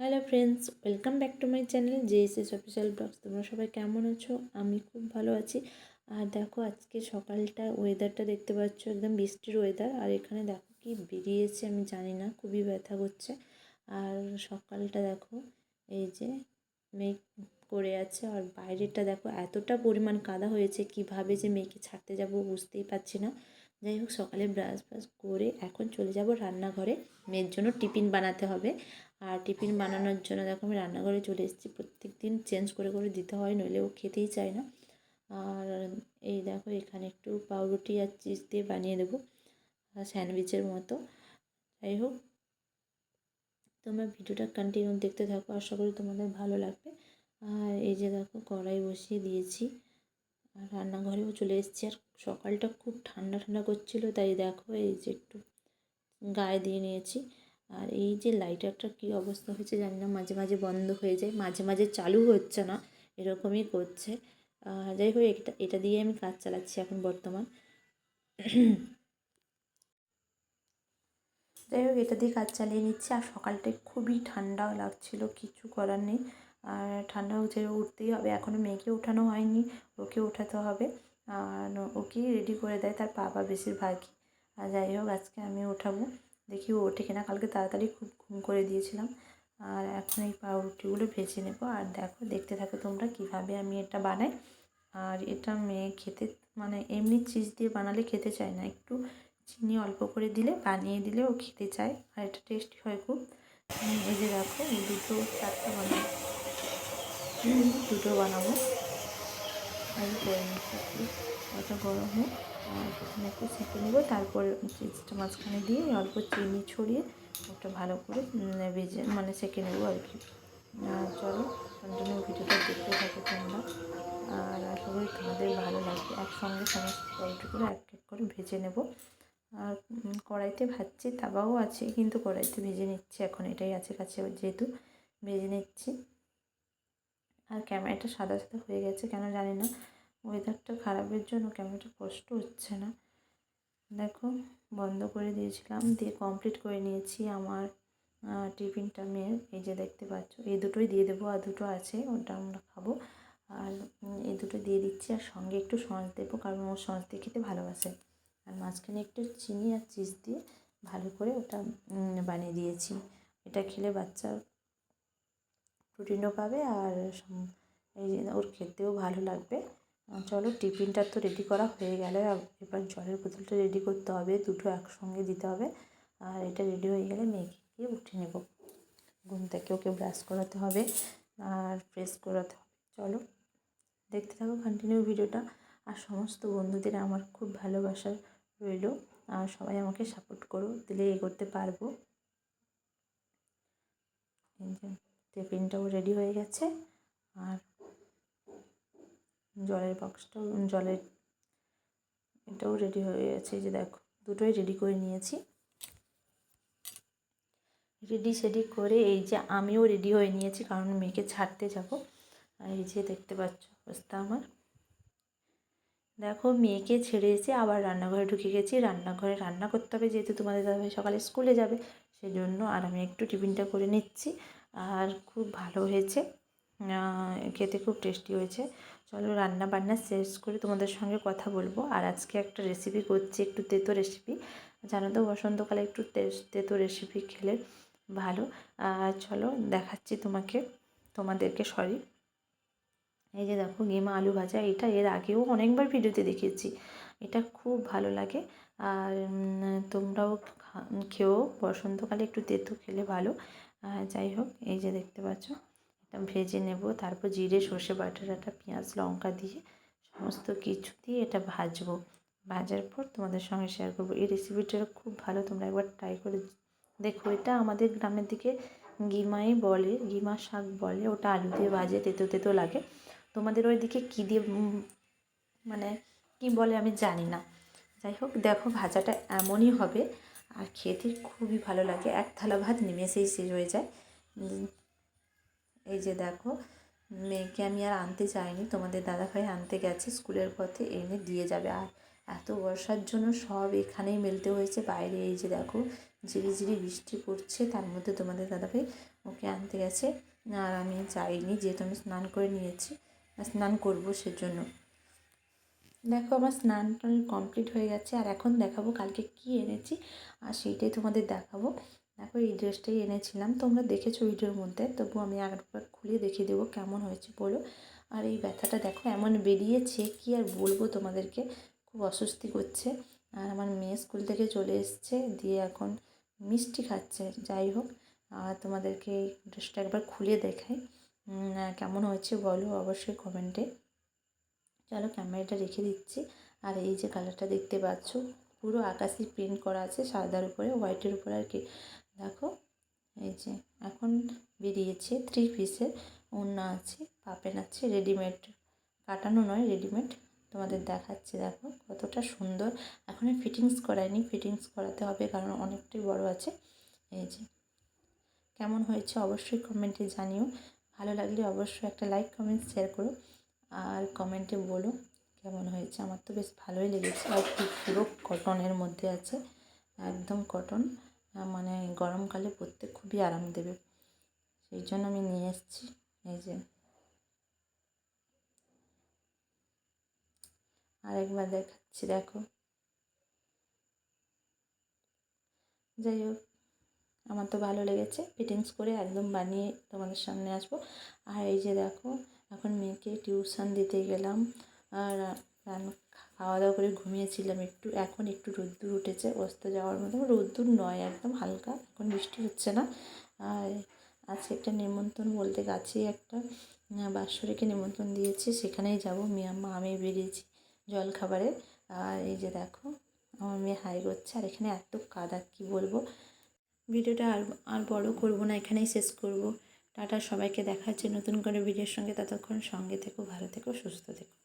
Hello friends, welcome back to my channel JSS official blogs. তোমরা সবাই কেমন আছো? আমি খুব ভালো আছি। আর দেখো, আজকে সকালটা ওয়েদারটা দেখতে পাচ্ছ, একদম বৃষ্টির ওয়েদার আর এখানে দেখো কি বেরিয়েছে আমি জানি না, খুবই ব্যথা করছে। আর সকালটা দেখো, এই যে মেঘ করে আছে। আর বাইরেটা দেখো, এতটা পরিমাণ কাদা হয়েছে, কীভাবে যে মেয়েকে ছাড়তে যাব বুঝতেই পারছি না। যাই হোক, সকালে ব্রাশ ব্রাশ করে এখন চলে যাব রান্নাঘরে। মেয়ের জন্য টিফিন বানাতে হবে। আর টিফিন বানানোর জন্য দেখো, আমি রান্নাঘরে চলে এসেছি। প্রত্যেক দিন চেঞ্জ করে করে দিতে হয়, নইলে ও খেতেই চায় না। আর এই দেখো, এখানে একটু পাউরুটি আর চিজ দিয়ে বানিয়ে দেবো, স্যান্ডউইচের মতো। যাই হোক, তোমরা ভিডিওটা কন্টিনিউ দেখতে থাকো। আশা করি তোমাদের ভালো লাগবে। আর এই যে দেখো, কড়াই বসিয়ে দিয়েছি। আর রান্নাঘরেও চলে এসেছি। আর সকালটা খুব ঠান্ডা ঠান্ডা করছিল, তাই দেখো এই যে একটু গায়ে দিয়ে নিয়েছি। আর এই যে লাইটারটার কী অবস্থা হয়েছে জানি না, মাঝে মাঝে বন্ধ হয়ে যায়, মাঝে মাঝে চালু হচ্ছে না, এরকমই করছে। যাই হোক, এটা এটা দিয়ে আমি কাজ চালাচ্ছি এখন বর্তমান। যাই হোক, এটা দিয়ে কাজ চালিয়ে নিচ্ছি। আর সকালটায় খুবই ঠান্ডা লাগছিল, কিছু করার নেই। আর ঠান্ডা হোক হচ্ছে উঠতেই হবে। এখনও মেয়েকে ওঠানো হয়নি, ওকে ওঠাতে হবে। আর ওকেই রেডি করে দেয় তার বাবা বেশিরভাগই। আর যাই হোক, আজকে আমি ওঠাবো দেখি ও ওঠে কিনা। কালকে তাড়াতাড়ি খুব ঘুম করে দিয়েছিলাম। আর এখন এই পাউরুটিগুলো ভেজে নেব। আর দেখো, দেখতে থাকো তোমরা কীভাবে আমি এটা বানাই। আর এটা মেয়ে খেতে মানে এমনি চিজ দিয়ে বানালে খেতে চায় না। একটু চিনি অল্প করে দিলে, বানিয়ে দিলে ও খেতে চায়। আর এটা টেস্টি হয় খুব। এই যে দেখো, দুটো চারটা বানাবো দুটো বানাবো। আর করে নিচ্ছি ওটা গরম হোক। আর প্রথমে একটু সেঁকে নেব। তারপরে চিজটা মাঝখানে দিয়ে অল্প চিনি ছড়িয়ে ওটা ভালো করে ভেজে মানে সেঁকে নেব আর কি। চলো কন্টিনিউ ভিডিওটা দেখতে থাকো তোমরা। আর আশা করি তোমাদের ভালো লাগবে। একসঙ্গে সমস্ত পোলট্রিগুলো এক এক করে ভেজে নেব। আর কড়াইতে ভাজছি তাবাও আছে, কিন্তু কড়াইতে ভেজে নিচ্ছি। এখন এটাই আছে কাছে, যেহেতু ভেজে নিচ্ছি। আর ক্যামেরাটা সাদা সাদা হয়ে গেছে, কেন জানি না। ওয়েদারটা খারাপের জন্য ক্যামেরাটা কষ্ট হচ্ছে না। দেখো, বন্ধ করে দিয়েছিলাম, দিয়ে কমপ্লিট করে নিয়েছি আমার টিফিনটা মেয়ের। এই যে দেখতে পাচ্ছ, এই দুটোই দিয়ে দেবো, আর দুটো আছে, ওটা আমরা খাব। আর এই দুটো দিয়ে দিচ্ছি, আর সঙ্গে একটু সস দেবো, কারণ ও সস দিয়ে খেতে ভালোবাসে। আর মাঝখানে একটু চিনি আর চিজ দিয়ে ভালো করে ওটা বানিয়ে দিয়েছি। এটা খেলে বাচ্চা প্রোটিনও পাবে আর এই ওর খেতেও ভালো লাগবে। চলো টিফিনটা তো রেডি করা হয়ে গেলে। এবার জলের বোতলটা রেডি করতে হবে, দুটো একসঙ্গে দিতে হবে। আর এটা রেডি হয়ে গেলে মেয়েকে দিয়ে উঠে নেব। ঘুম থেকে ওকে ব্রাশ করাতে হবে আর ফ্রেশ করাতে হবে। চলো, দেখতে থাকো কন্টিনিউ ভিডিওটা। আর সমস্ত বন্ধুদের আমার খুব ভালোবাসা রইল। আর সবাই আমাকে সাপোর্ট করো, দিলে এগোতে পারব। টিফিনটাও রেডি হয়ে গেছে। আর জলের বক্সটাও জলের এটাও রেডি হয়ে গেছে। যে দেখো, দুটোই রেডি করে নিয়েছি। রেডি সেডি করে এই যে আমিও রেডি হয়ে নিয়েছি, কারণ মেয়েকে ছাড়তে যাব। আর এই যে দেখতে পাচ্ছ, অবস্থা আমার। দেখো, মেয়েকে ছেড়ে এসে আবার রান্নাঘরে ঢুকে গেছি। রান্নাঘরে রান্না করতে হবে, যেহেতু তোমাদের দাদাভাই সকালে স্কুলে যাবে সেই জন্য আর আমি একটু টিফিনটা করে নিচ্ছি। আর খুব ভালো হয়েছে। খেতে খুব টেস্টি হয়েছে। চলো রান্না বান্না শেষ করে তোমাদের সঙ্গে কথা বলব। আর আজকে একটা রেসিপি করছি, একটু তেতো রেসিপি জানো তো, বসন্তকালে একটু তেতো রেসিপি খেলে ভালো। চলো দেখাচ্ছি তোমাকে, তোমাদেরকে সরি এই যে দেখো গেমা আলু ভাজা, এটা এর আগেও অনেকবার ভিডিওতে দেখিয়েছি। এটা খুব ভালো লাগে। আর তোমরাও খেয়েও বসন্তকালে একটু তেতো খেলে ভালো। যাই হোক, এই যে দেখতে পাচ্ছ, এটা ভেজে নেব। তারপর জিরে, সর্ষে বাটা টাটা পেঁয়াজ, লঙ্কা দিয়ে সমস্ত কিছু দিয়ে এটা ভাজবো। ভাজার পর তোমাদের সঙ্গে শেয়ার করব। এই রেসিপিটা খুব ভালো, তোমরা একবার ট্রাই করে দেখো। এটা আমাদের গ্রামের দিকে গিমাই বলে, গিমা শাক বলে। ওটা আলু দিয়ে ভাজে, তেতো তেতো লাগে। তোমাদের ওই দিকে কী দিয়ে মানে কি বলে আমি জানি না। যাই হোক, দেখো ভাজাটা এমনই হবে আর খেতে খুবই ভালো লাগে। এক থালা ভাত নিমেষেই শেষ হয়ে যায়। এই যে দেখো, মেয়েকে আমি আর আনতে চাইনি। তোমাদের দাদাভাই আনতে গেছে, স্কুলের পথে এনে দিয়ে যাবে। আর এত বর্ষার জন্য সব এখানেই মেলতে হয়েছে। বাইরে এই যে দেখো, ঝিরি ঝিরি বৃষ্টি পড়ছে, তার মধ্যে তোমাদের দাদাভাই ওকে আনতে গেছে। আর আমি যাইনি, যেহেতু আমি স্নান করে নিয়েছি, স্নান করব সেজন্য। দেখো আমার স্নান টান কমপ্লিট হয়ে গেছে, আর এখন দেখাবো কালকে কি এনেছি, আর সেইটাই তোমাদের দেখাবো। দেখো এই ড্রেসটাই এনেছিলাম, তোমরা দেখেছ ভিডিওর মধ্যে তবু আমি আরেকবার খুলে দেখিয়ে দেবো কেমন হয়েছে, বলো। আর এই ব্যথাটা দেখো এমন বেরিয়েছে, কি আর বলব তোমাদেরকে, খুব অস্বস্তি করছে। আর আমার মেয়ে স্কুল থেকে চলে এসছে, দিয়ে এখন মিষ্টি খাচ্ছে, যাই হোক, আর তোমাদেরকে এই ড্রেসটা একবার খুলে দেখাই। কেমন হয়েছে বলো অবশ্যই কমেন্টে চলো ক্যামেরাটা রেখে দিচ্ছি। আর এই যে কালারটা দেখতে পাচ্ছ, পুরো আকাশি প্রিন্ট করা আছে সাদার উপরে হোয়াইটের উপরে আর কি। দেখো, এই যে এখন বেরিয়েছে থ্রি পিসের ওড়না আছে পাপেন আছে রেডিমেড কাটানো নয় রেডিমেড তোমাদের দেখাচ্ছি, দেখো কতটা সুন্দর। এখন ফিটিংস করায়নি ফিটিংস করাতে হবে কারণ অনেকটাই বড় আছে। এই যে, কেমন হয়েছে অবশ্যই কমেন্টে জানিও। ভালো লাগলে অবশ্যই একটা লাইক কমেন্ট শেয়ার করো। আর কমেন্টে বলো কেমন হয়েছে। আমার তো বেশ ভালোই লেগেছে। আর পুরো কটনের মধ্যে আছে। একদম কটন মানে গরমকালে পরতে খুবই আরাম দেবে। সেই জন্য আমি নিয়ে এসেছি। এই যে। আরেকবার দেখাচ্ছি, দেখো। যাই হোক, আমার তো ভালো লেগেছে। ফিটিংস করে একদম বানিয়ে তোমাদের সামনে আসব। আর এই যে দেখো এখন মেয়েকে টিউশন দিতে গেলাম। আর খাওয়া দাওয়া করে ঘুমিয়েছিলাম একটু। এখন একটু রোদ্দুর উঠেছে, অস্ত যাওয়ার মতো। রোদ্দুর নয়, একদম হালকা। এখন বৃষ্টি হচ্ছে না। আর আজকে একটা নিমন্ত্রণ বলতে গাছেই একটা বাৎসরিকে নিমন্ত্রণ দিয়েছি। সেখানেই যাব। মেয়ে আমি বেরিয়েছি জল খাবারে আর এই যে দেখো, আমার মেয়ে হাই করছে। আর এখানে এত কাদা, কী বলব? ভিডিওটা আর আর বড় করব না, এখানেই শেষ করব। টাটা, সবাইকে দেখা হচ্ছে নতুন করে ভিডিওর সঙ্গে। ততক্ষণ সঙ্গে থেকো, ভালো থেকো, সুস্থ থেকো।